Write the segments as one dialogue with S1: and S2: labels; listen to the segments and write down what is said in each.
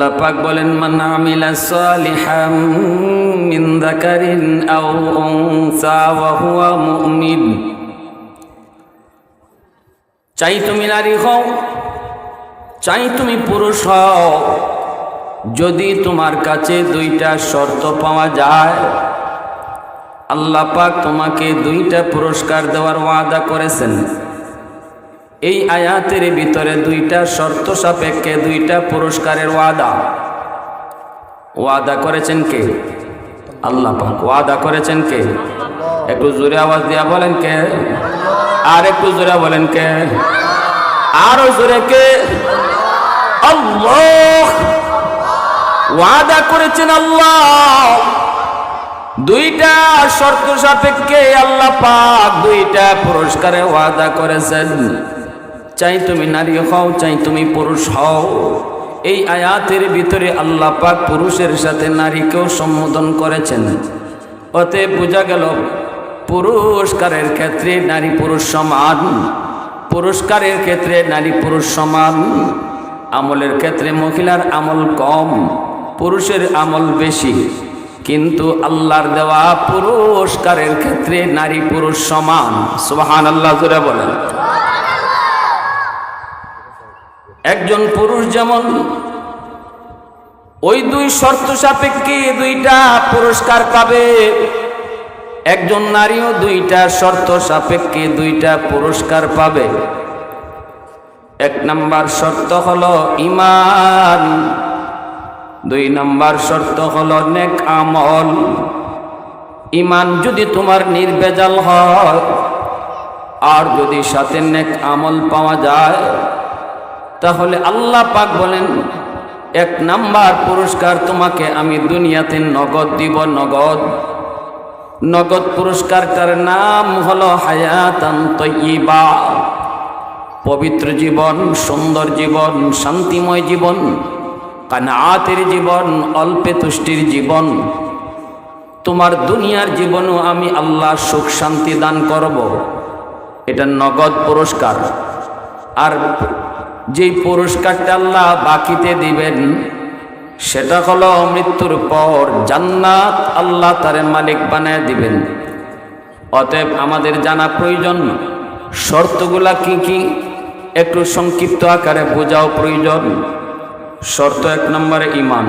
S1: আল্লাহ পাক বলেন, মান আমিলা সালিহাম মিন যাকারিন আও উনসা ওয়া হুয়া মুমিন। চাই তুমি নারী হও, চাই তুমি পুরুষ হও, যদি তোমার কাছে দুইটা শর্ত পাওয়া যায়, আল্লাহ পাক তোমাকে দুইটা পুরস্কার দেওয়ার ওয়াদা করেছেন। এই আয়াতের ভিতরে দুইটা শর্ত সাপেক্ষে দুইটা পুরস্কারের ওয়াদা। ওয়াদা করেছেন কে? আল্লাহ ওয়াদা করেছেন কে? একটু জোরে আওয়াজ দিয়া বলেন কে? আর একটু জোরে বলেন কে? আরও জোরে কে? আল্লাহ। ওয়াদা করেছেন আল্লাহ। দুইটা শর্ত সাপেক্ষে আল্লাহ পাক দুইটা পুরস্কারে ওয়াদা করেছেন। চাই তুমি নারী হও, চাই তুমি পুরুষ হও। এই আয়াতের ভিতরে আল্লাহ পাক পুরুষের সাথে নারীকেও সম্বোধন করেছেন। অতএব বোঝা গেল, পুরস্কারের ক্ষেত্রে নারী পুরুষ সমান, পুরস্কারের ক্ষেত্রে নারী পুরুষ সমান, আমলের ক্ষেত্রে মহিলার আমল কম, পুরুষের আমল বেশি। কিন্তু আল্লাহর দেওয়া পুরস্কারের ক্ষেত্রে নারী পুরুষ সমান। সুবাহান আল্লাহ বলেন। একজন পুরুষ যেমন, ওই দুই শর্ত সাপেক্ষে দুইটা পুরস্কার পাবে। একজন নারীও দুইটা শর্ত সাপেক্ষে দুইটা পুরস্কার পাবে। এক নাম্বার শর্ত হলো ইমান দুই নাম্বার শর্ত হলো নেক আমল। ইমান যদি তোমার নির্বেজাল হয়, আর যদি সাথে নেক আমল পাওয়া যায় তাহলে আল্লাহ পাক বলেন, এক নাম্বার পুরস্কার তোমাকে আমি দুনিয়াতে নগদ দিব, নগদ। নগদ পুরস্কার পুরস্কারটার নাম হলো হায়াতান তৈবা পবিত্র জীবন, সুন্দর জীবন, শান্তিময় জীবন, কানাতের জীবন, অল্পে তুষ্টির জীবন। তোমার দুনিয়ার জীবনও আমি আল্লাহ সুখ শান্তি দান করব। এটা নগদ পুরস্কার। আর যেই পুরস্কারটা আল্লাহ বাকিতে দিবেন, সেটা হলো মৃত্যুর পর জান্নাত আল্লাহ তারে মালিক বানায় দিবেন। অতএব আমাদের জানা প্রয়োজন, শর্তগুলা কি কি? একটু সংক্ষিপ্ত আকারে বোঝাও প্রয়োজন। শর্ত এক নম্বরে ইমান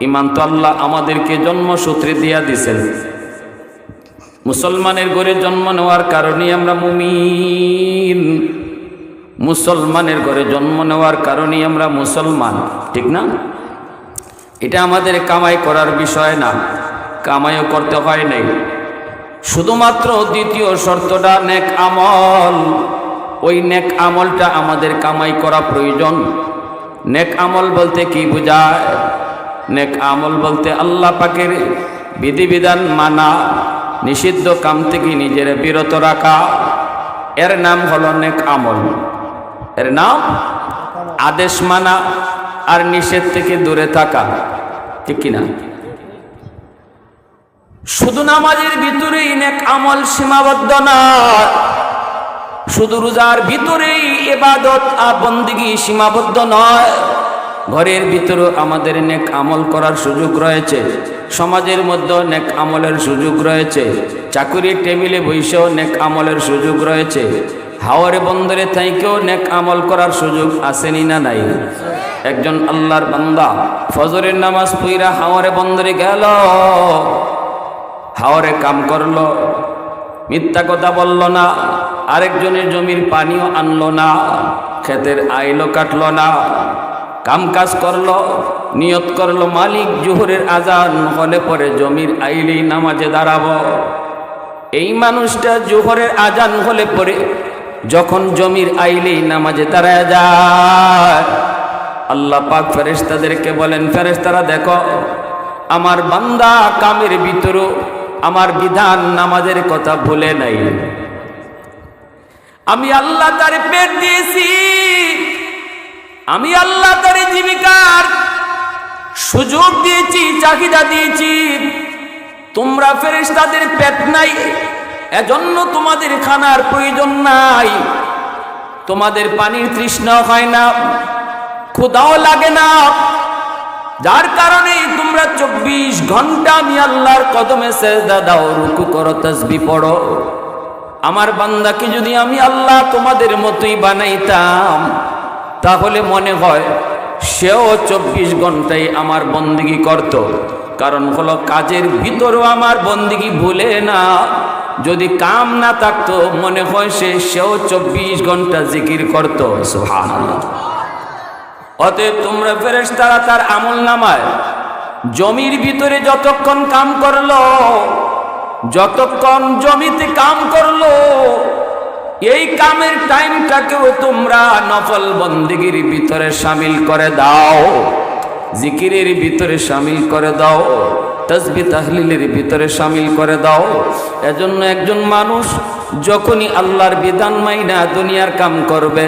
S1: ইমান তো আল্লাহ আমাদেরকে জন্মসূত্রে দিয়া দিছেন। মুসলমানের ঘরে জন্ম নেওয়ার কারণে আমরা মুমিন। মুসলমানের ঘরে জন্ম নেওয়ার কারণেই আমরা মুসলমান, ঠিক না? এটা আমাদের কামাই করার বিষয় না, কামাইও করতে হয় নাই। শুধুমাত্র দ্বিতীয় শর্তটা, নেক আমল। ওই নেক আমলটা আমাদের কামাই করা প্রয়োজন। নেক আমল বলতে কি বোঝায়? নেক আমল বলতে আল্লাহ পাকের বিধিবিধান মানা, নিষিদ্ধ কাম থেকে নিজের বিরত রাখা। এর নাম হলো নেক আমল। এর নাম আদেশ মানা আর নিষেধ থেকে দূরে থাকা, ঠিক কিনা? শুধু নামাজের ভিতরেই নেক আমল সীমাবদ্ধ না, শুধু রোজার ভিতরেই এবাদত আর বন্দিগি সীমাবদ্ধ নয়, ঘরের ভিতরেও আমাদের নেক আমল করার সুযোগ রয়েছে, সমাজের মধ্যে নেক আমলের সুযোগ রয়েছে, চাকুরির টেবিলে বসেও নেক আমলের সুযোগ রয়েছে হাওয়ারে বন্দরে থাইকেও নেক আমল করার সুযোগ আসেনি না নাই? একজন আল্লাহর বান্দা ফজরের নামাজ পইরা হাওয়ারে বন্দরে গেল, হাওয়ারে কাম করল, মিথ্যা কথা বলল না, আরেকজনের জমির পানিও আনলো না, ক্ষেতের আইলো কাটলো না কাম কাজ করল, নিয়ত করল, মালিক জোহরের আজান হলে পরে জমির আইলেই নামাজে দাঁড়াবো। এই মানুষটা জোহরের আজান হলে পরে যখন জমির আইলেই নামাজে দাঁড়ায় যায়, আল্লাহ পাক ফেরেস্তাদেরকে বলেন ফেরেস্তারা দেখো, আমার বান্দা কামের ভিতরও আমার বিধান নামাজের কথা ভুলে নাই। আমি আল্লাহ তার পেট দিয়েছি, আমি আল্লাহ তার জীবিকার সুযোগ দিয়েছি, চাহিদা দিয়েছি। তোমরা ফেরেশতাদের পেট নাই এজন্য তোমাদের খানার প্রয়োজন নাই। তোমাদের পানির তৃষ্ণা হয় না ক্ষুদাও লাগে না। যার কারণে তোমরা চব্বিশ ঘণ্টা আমি আল্লাহর কদমে সেজদা দাও, রুকু করো তসবি পড়ো। আমার বান্দাকে যদি আমি আল্লাহ তোমাদের মতোই বানাইতাম, তাহলে মনে হয় সেও চব্বিশ ঘন্টায় আমার বন্দিগি করত। কারণ হলো কাজের ভিতরেও আমার বন্দিগি ভুলে না। যদি কাম না থাকতো, মনে হয় সে সেও চব্বিশ ঘণ্টা জিকির করতো। সুবহানাল্লাহ। অতএব তোমরা ফেরেস তারা তার আমল নামায়। জমির ভিতরে যতক্ষণ কাম করল, যতক্ষণ জমিতে কাম করল, এই কামের টাইমটাকেও তোমরা নফল বন্দিগির ভিতরে সামিল করে দাও। জিকিরের ভিতরে সামিল করে দাও। তসবি তাহলিলের ভিতরে সামিল করে দাও। এজন্য একজন মানুষ যখনই আল্লাহর বিধান মাইনা দুনিয়ার কাম করবে,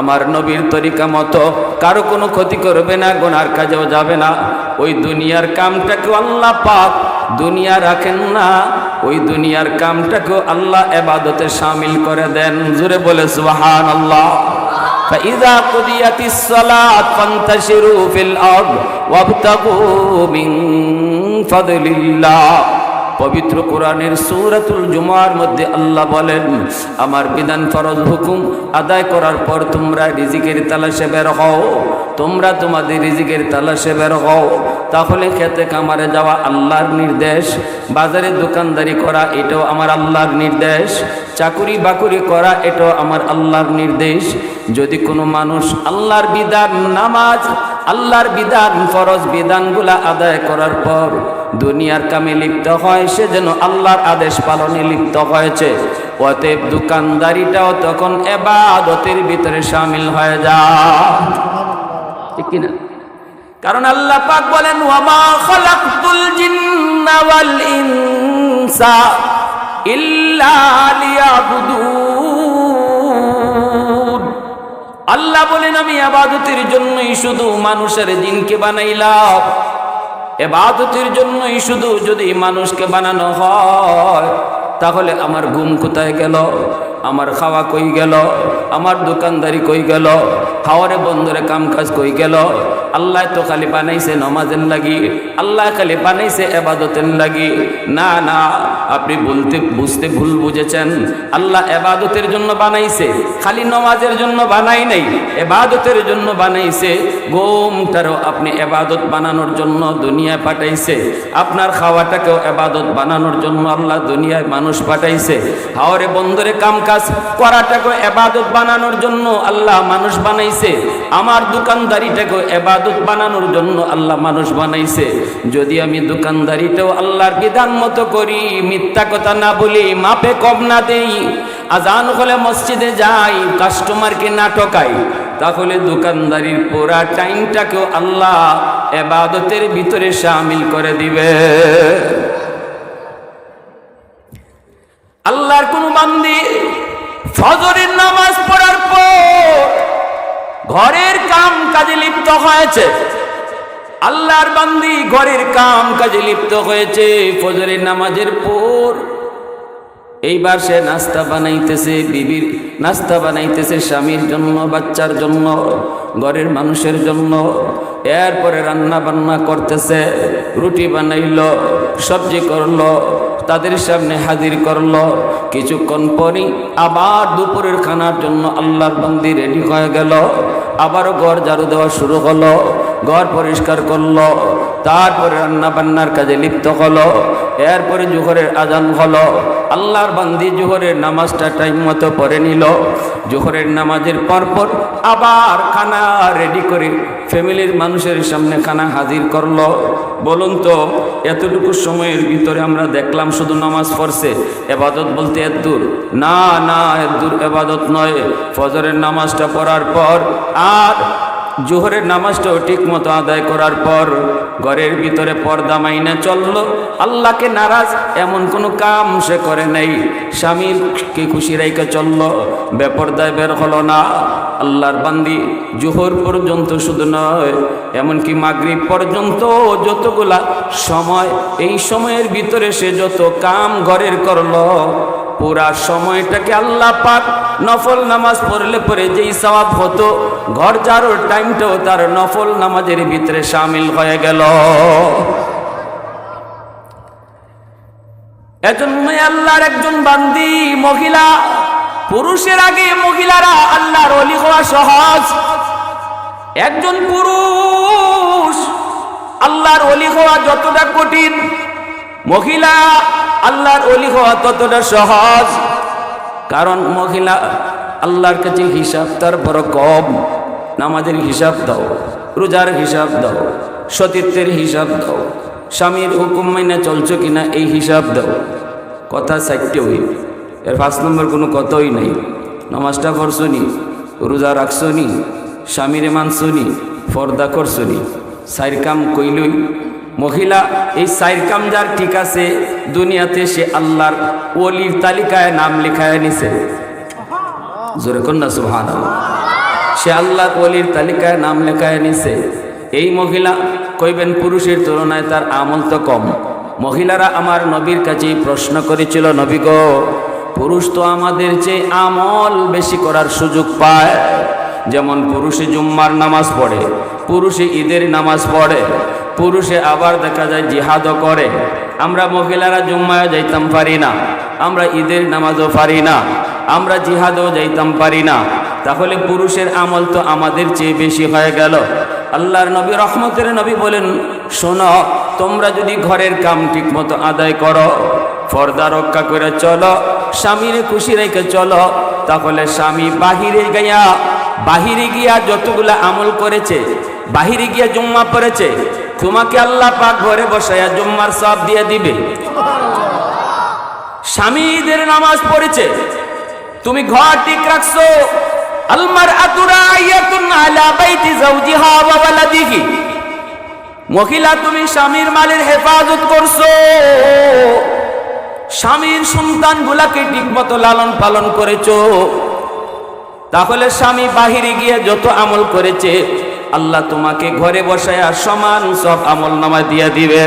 S1: আমার নবীর তরিকা মতো কারও কোনো ক্ষতি করবে না, গোনার কাজেও যাবে না। ওই দুনিয়ার কামটাকেও আল্লাহ পাক দুনিয়া রাখেন না, ওই দুনিয়ার কামটাকেও আল্লাহ এবাদতে সামিল করে দেন। জুড়ে বলে সুবাহান আল্লাহ فإذا قضيت الصلاة فانتشروا في الأرض وابتغوا من فضل الله পবিত্র কোরআনের সূরাতুল জুমার মধ্যে আল্লাহ বলেন আমার বিধান ফরজ হুকুম আদায় করার পর তোমরা রিজিকের তালাশে বের হও তোমরা তোমাদের রিজিকের তালাশে বের হও তাহলে খেতে কামারে যাওয়া আল্লাহর নির্দেশ, বাজারে দোকানদারি করা এটাও আমার আল্লাহর নির্দেশ, চাকুরি বাকুরি করা এটাও আমার আল্লাহর নির্দেশ। যদি কোনো মানুষ আল্লাহর বিধান, নামাজ, আল্লাহর বিধান, ফরজ বিধানগুলা আদায় করার পর দুনিয়ার কামে লিপ্ত হয়, সে যেন আল্লাহর আদেশ পালনে লিপ্ত হয়েছে। অতএব দোকানদারিটাও তখন এবাদতের ভিতরে সামিল হয়ে যা। ঠিক কিনা? কারণ আল্লাহ পাক বলেন আল্লাহ বলেন, আমি আবাদতের জন্যই শুধু মানুষের জিনকে বানাইলাম। এবাদতের জন্যই শুধু যদি মানুষকে বানানো হয়, তাহলে আমার গুম কোথায় গেল? আমার খাওয়া কই গেল? আমার দোকানদারি কই গেল? হাওয়ারে বন্ধরে কাম কাজ কই গেল? আল্লাহ তো খালি বানাইছে নমাজের লাগি, আল্লাহ খালি বানাইছে এবাদতের লাগি। না না, আপনি বলতে, বুঝতে ভুল বুঝেছেন। আল্লাহ এবাদতের জন্য বানাইছে, খালি নমাজের জন্য বানাই নাই, এবাদতের জন্য বানাইছে। গোমটারও আপনি এবাদত বানানোর জন্য দুনিয়ায় পাঠাইছে। আপনার খাওয়াটাকেও এবাদত বানানোর জন্য আল্লাহ দুনিয়ায় মানুষ পাঠাইছে। হাওরে বন্দরে কাম কাজ করাটাকেও এবাদত বানানোর জন্য আল্লাহ মানুষ বানাইছে। আমার দোকানদারিটাকে এবাদত বানানোর জন্য আল্লাহ মানুষ বানাইছে। যদি আমি দোকানদারিটাও আল্লাহর বিধান মতো করি, মিথ্যা কথা না বলি, মাপে কম না দেই, আজান হলে মসজিদে যাই, কাস্টমারকে না ঠকাই, তাহলে দোকানদারির পুরা টাইমটাকেও আল্লাহ এবাদতের ভিতরে সামিল করে দিবে। আল্লাহর কোন বান্দি ফজরের নামাজ পড়ার পর ঘরের কাম কাজে লিপ্ত হয়েছে। আল্লাহর বান্দি ঘরের কাম কাজে লিপ্ত হয়েছে ফজরের নামাজের পর। এইবার সে নাস্তা বানাইতেছে, বিবির নাস্তা বানাইতেছে স্বামীর জন্য, বাচ্চার জন্য, ঘরের মানুষের জন্য। এরপরে রান্না বান্না করতেছে, রুটি বানাইল, সবজি করল তাদের সামনে হাজির করল। কিছুক্ষণ পরই আবার দুপুরের খানার জন্য আল্লাহর বন্দি রেডি হয়ে গেল। আবারও ঘর ঝাড়ু দেওয়া শুরু হলো। ঘর পরিষ্কার করল। তারপরে রান্না বান্নার কাজে লিপ্ত হলো। এরপরে জোহরের আজান হলো। আল্লাহর বান্দি জোহরের নামাজটা টাইম মতো পরে নিল। জোহরের নামাজের পরপর আবার খানা রেডি করে ফ্যামিলির মানুষের সামনে খানা হাজির করল। বলুন তো, এতটুকু সময়ের ভিতরে আমরা দেখলাম শুধু নামাজ পড়ছে, এবাদত বলতে দূর। না না দূর এবাদত নয়। ফজরের নামাজটা পড়ার পর আর জোহরের নামাজটাও ঠিক মতো আদায় করার পর ঘরের ভিতরে পর্দা মাইনে চলল। আল্লাহকে নারাজ, এমন কোনো কাম সে করে নাই। স্বামীকে খুশি রাইকে চলল। বেপর্দায় বের হলো না। আল্লাহর বান্দি জোহর পর্যন্ত শুধু নয়, এমনকি মাগরিব পর্যন্ত যতগুলা সময়, এই সময়ের ভিতরে সে যত কাম ঘরের করল পুরা সময়টাকে আল্লাহ পাক নফল নামাজ পড়লে পরে যেই সওয়াব হতো, ঘর যারোর টাইমটাও তার নফল নামাজের ভিতরে সামিল হয়ে গেল। এজন্যই আল্লাহর একজন বান্দি মহিলা, পুরুষের আগে মহিলারা আল্লাহর অলি হওয়া সহজ। একজন পুরুষ, আল্লাহর অলি হওয়া যতটা কঠিন মহিলা আল্লাহর অলি হওয়া ততটা সহজ। কারণ মহিলা আল্লাহর কাছে হিসাব তার বড় কম। নামাজের হিসাব দাও, রোজার হিসাব দাও, সতীত্বের হিসাব দাও, স্বামীর হুকুম মাইনে চলছো কিনা এই হিসাব দাও। কথা চারটে হই। এর পাঁচ নম্বর কোনো কথাই নাই। নামাজটা পড়ছো নি, রোজা রাখছো নি, স্বামীরে মানছো নি ফর্দা করছ নি। সাইর কাম কইলই মহিলা, এই সাইর কাম যার ঠিক আছে, দুনিয়াতে সে আল্লাহর ওলির তালিকায় নাম লেখায় নিছে। জোরে কন্যা সুহান সে আল্লাহ ওলির তালিকায় নাম লেখায় নিছে। এই মহিলা কইবেন, পুরুষের তুলনায় তার আমল তো কম। মহিলারা আমার নবীর কাছে প্রশ্ন করেছিল, নবী গো, পুরুষ তো আমাদের চেয়ে আমল বেশি করার সুযোগ পায়। যেমন পুরুষে জুম্মার নামাজ পড়ে পুরুষে ঈদের নামাজ পড়ে পুরুষে আবার দেখা যায় জিহাদও করে। আমরা মহিলারা জুম্মায় যাইতাম পারি না। আমরা ঈদের নামাজও পারি না। আমরা জিহাদও যাইতাম পারি না। তাহলে পুরুষের আমল তো আমাদের চেয়ে বেশি হয়ে গেল। আল্লাহর নবী, রহমতের নবী বলেন, শোনো, তোমরা যদি ঘরের কাম ঠিক মতো আদায় করো, পর্দা রক্ষা করে চলো, স্বামীর খুশি রেখে চলো, তাহলে স্বামী বাহিরে গিয়া বাহিরে গিয়া যতগুলা আমল করেছে, বাহিরে গিয়া জুম্মা পড়েছে তোমাকে আল্লাহ পাক ঘরে বসাইয়া জুম্মার সব দিয়ে দিবে। স্বামীদের নামাজ পড়েছে। তুমি ঘর ঠিক রাখছো। আলমার আতুরা আয়াতুন আলা বাইতি জাওজিহা ওয়া ওয়ালাদিহি। মহিলা, তুমি স্বামীর মালের হেফাজত করছ। স্বামীর সন্তান গুলাকে ঠিক মতো লালন পালন করেছ। তাহলে স্বামী বাহিরে গিয়ে যত আমল করেছে আল্লাহ তোমাকে ঘরে বসায়া সমান সব আমল নামা দিয়া দিবে।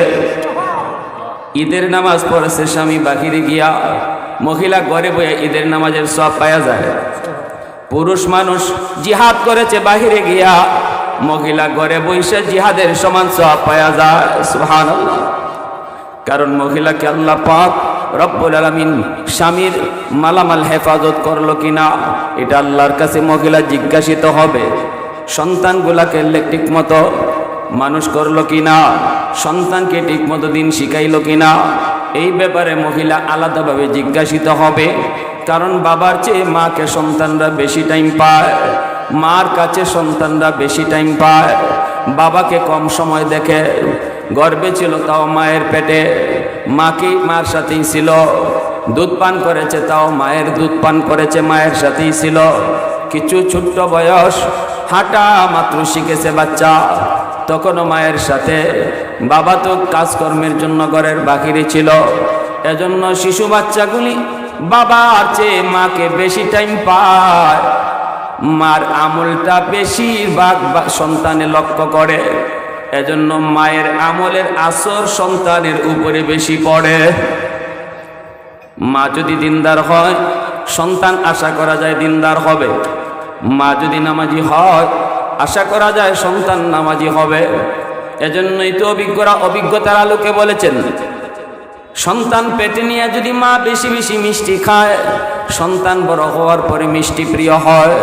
S1: ঈদের নামাজ পড়েছে স্বামী বাহিরে গিয়া, মহিলা ঘরে বয়ে ঈদের নামাজের সব পাওয়া যায়। পুরুষ মানুষ জিহাদ করেছে বাহিরে গিয়া, মহিলা ঘরে বসে জিহাদের সমান সব পাওয়া যায়। সুবহানাল্লাহ। কারণ মহিলাকে আল্লাহ পাক রব্বুল আলামিন স্বামীর মালামাল হেফাজত করল কিনা, এটা আল্লাহর কাছে মহিলা জিজ্ঞাসিত হবে। সন্তানগুলাকে ঠিক মতো মানুষ করল কিনা? সন্তানকে ঠিক মতো দিন শিখাইলো কিনা? এই ব্যাপারে মহিলা আলাদাভাবে জিজ্ঞাসিত হবে। কারণ বাবার চেয়ে মাকে সন্তানরা বেশি টাইম পায়, মার কাছে সন্তানরা বেশি টাইম পায়। বাবাকে কম সময় দেখে, গর্বে ছিল তাও মায়ের পেটে। মাকে মার সাথেই ছিল? দুধ পান করেছে তাও মায়ের দুধ পান করেছে মায়ের সাথেই ছিল। কিছু ছোট্ট বয়স হাঁটা মাত্র শিখেছে বাচ্চা। তখনও মায়ের সাথে। বাবা তো কাজকর্মের জন্য ঘরের বাহিরে ছিল। এজন্য শিশু বাচ্চাগুলি বাবার চেয়ে মাকে বেশি টাইম পায়। মার আমলটা বেশিরভাগ সন্তানে লক্ষ্য করে। এজন্য মায়ের আমলের আসর সন্তানের উপরে বেশি পড়ে। মা যদি দিনদার হয়, সন্তান আশা করা যায় দিনদার হবে। মা যদি নামাজি হয়, আশা করা যায় সন্তান নামাজি হবে। এজন্যই তো অভিজ্ঞরা অভিজ্ঞতার আলোকে বলেছেন, সন্তান পেটে নিয়ে যদি মা বেশি বেশি মিষ্টি খায়, সন্তান বড় হওয়ার পরে মিষ্টি প্রিয় হয়।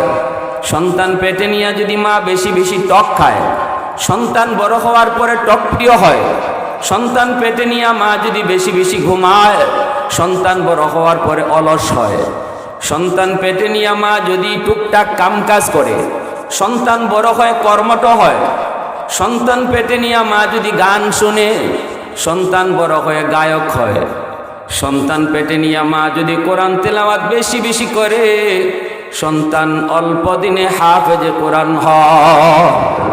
S1: সন্তান পেটে নিয়ে যদি মা বেশি বেশি টক খায়, সন্তান বড় হওয়ার পরে টক প্রিয় হয়। সন্তান পেটে নিয়ে মা যদি বেশি বেশি ঘুমায়, সন্তান বড় হওয়ার পরে অলস হয়। সন্তান পেটে নিয়ে মা যদি টুকটাক কাম কাজ করে, সন্তান বড় হয়, কর্মঠ হয়, সন্তান পেটে নিয়ে মা যদি গান শুনে, সন্তান বড় হয়ে গায়ক হয়, সন্তান পেটে নিয়ে মা যদি কোরআন তেলাওয়াত বেশি বেশি করে, সন্তান অল্প দিনে হাফেজে কোরআন হয়।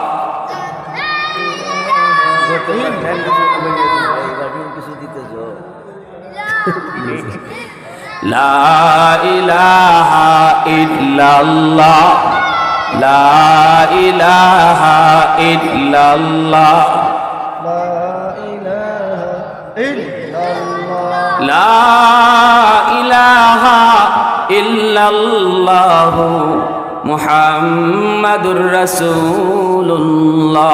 S1: লা ইলাহা ইল্লাল্লাহ। লা ইলাহা ইল্লাল্লাহ। লা ইলাহা ইল্লাল্লাহ। মুহাম্মাদুর রাসূলুল্লাহ।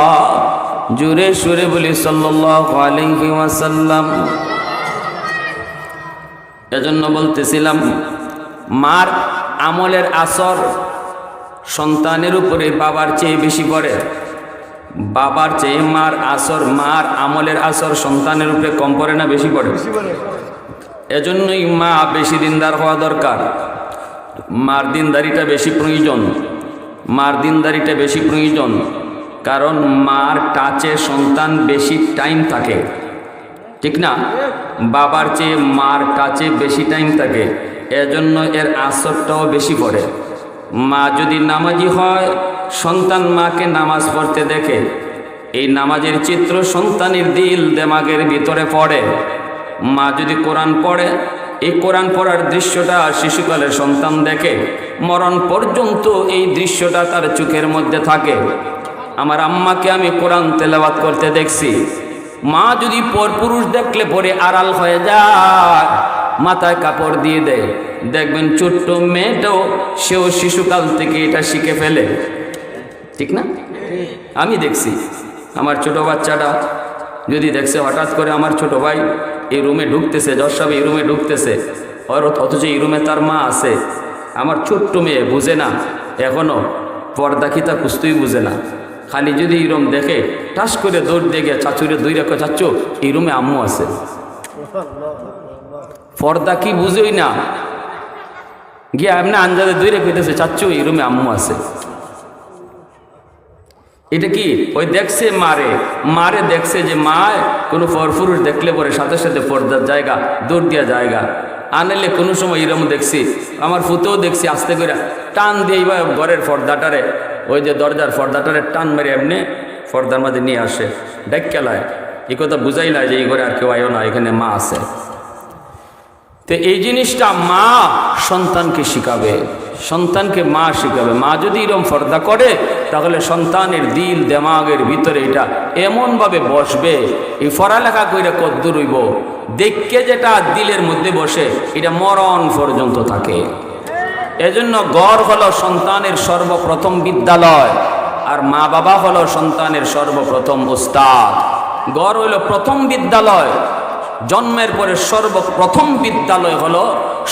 S1: জুরে সুরে বলি সাল্লাল্লাহু আলাইহি ওয়াসাল্লাম। এজন্য বলতেছিলাম মার আমলের আসর সন্তানের উপরে বাবার চেয়ে বেশি পড়ে। বাবার চেয়ে মার আসর মার আমলের আসর সন্তানের উপরে কম পড়ে না বেশি পড়ে? এজন্যই মা বেশি দিনদার হওয়া দরকার। মার দিনদারিটা বেশি প্রয়োজন। মার দিনদারিটা বেশি প্রয়োজন। কারণ মার টাচে সন্তান বেশি টাইম থাকে। ঠিক না? বাবার চেয়ে মার কাছে বেশি টাইম থাকে, এজন্য এর আসরটাও বেশি পড়ে। মা যদি নামাজি হয়, সন্তান মাকে নামাজ পড়তে দেখে, এই নামাজের চিত্র সন্তানের দিল দেমাগের ভিতরে পড়ে। মা যদি কোরআন পড়ে, এই কোরআন পড়ার দৃশ্যটা শিশুকালের সন্তান দেখে, মরণ পর্যন্ত এই দৃশ্যটা তার চোখের মধ্যে থাকে। আমার আম্মাকে আমি কোরআন তেলাবাত করতে দেখছি। মা যদি পরপুরুষ দেখলে পরে আড়াল হয়ে যায়, মাথায় কাপড় দিয়ে দেয়। দেখবেন ছোট্ট মেয়েটাও সেও শিশুকাল থেকে এটা শিখে ফেলে। ঠিক না? আমি দেখছি। আমার ছোট বাচ্চাটা যদি দেখছে, হঠাৎ করে আমার ছোট ভাই এই রুমে ঢুকতেছে যশাব এই রুমে ঢুকতেছে। অথচ এই রুমে তার মা আছে। আমার ছোট্ট মেয়ে বুঝে না এখনও পর্দা খিতা কুস্তুই বুঝে না। খালি যদি এরম দেখে টাস করে দৌড় দিয়ে গিয়ে চাচুরে দুই রেখে চাচ্ছ এই রুমে আম্মু আছে। পর্দা কি বুঝেই না। গিয়ে এমনি আঞ্জাদে দুই রেখে রেখেছে চাচ্ছ এই রুমে আম্মু আছে। এটা কি? ওই দেখছে মারে। মারে দেখছে যে মা কোনো পরপুরুষ দেখলে পরে সাথে সাথে পর্দার জায়গা, দৌড় দেওয়া জায়গা। আনলে কোনো সময় এরম দেখছি, আমার ফুতেও দেখছি, আস্তে করে টান দিয়ে বা ঘরের পর্দাটারে ওই যে দরজার পর্দাটারে টান মেরে এমনি পর্দার মাঝে নিয়ে আসে, ডেক খেলায় এই কথা বুঝাই না যে এই ঘরে আর কেউ আয়ো না, এখানে মা আছে। তো এই জিনিসটা মা সন্তানকে শিখাবে, সন্তানকে মা শিখাবে। মা যদি এরকম ফর্দা করে, তাহলে সন্তানের দিল দেমাগের ভিতরে এটা এমনভাবে বসবে, এই পড়ালেখা করে কদ্দুর হইব। দেখকে যেটা দিলের মধ্যে বসে, এটা মরণ পর্যন্ত থাকে। এজন্য গড় হলো সন্তানের সর্বপ্রথম বিদ্যালয়, আর মা বাবা হলো সন্তানের সর্বপ্রথম উস্তাদ। গড় হলো প্রথম বিদ্যালয়, জন্মের পরে সর্বপ্রথম বিদ্যালয় হলো,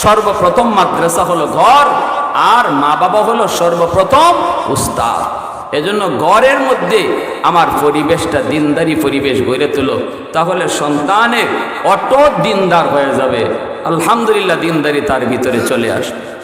S1: সর্বপ্রথম মাদ্রাসা হলো ঘর আর মা বাবা হলো সর্বপ্রথম উস্তাদ। এজন্য গড়ের মধ্যে আমার পরিবেশটা দিনদারি পরিবেশ গড়ে তুলো, তাহলে সন্তানের অটো দিনদার হয়ে যাবে। আলহামদুলিল্লাহ দিনদারি তার ভিতরে চলে আসবে।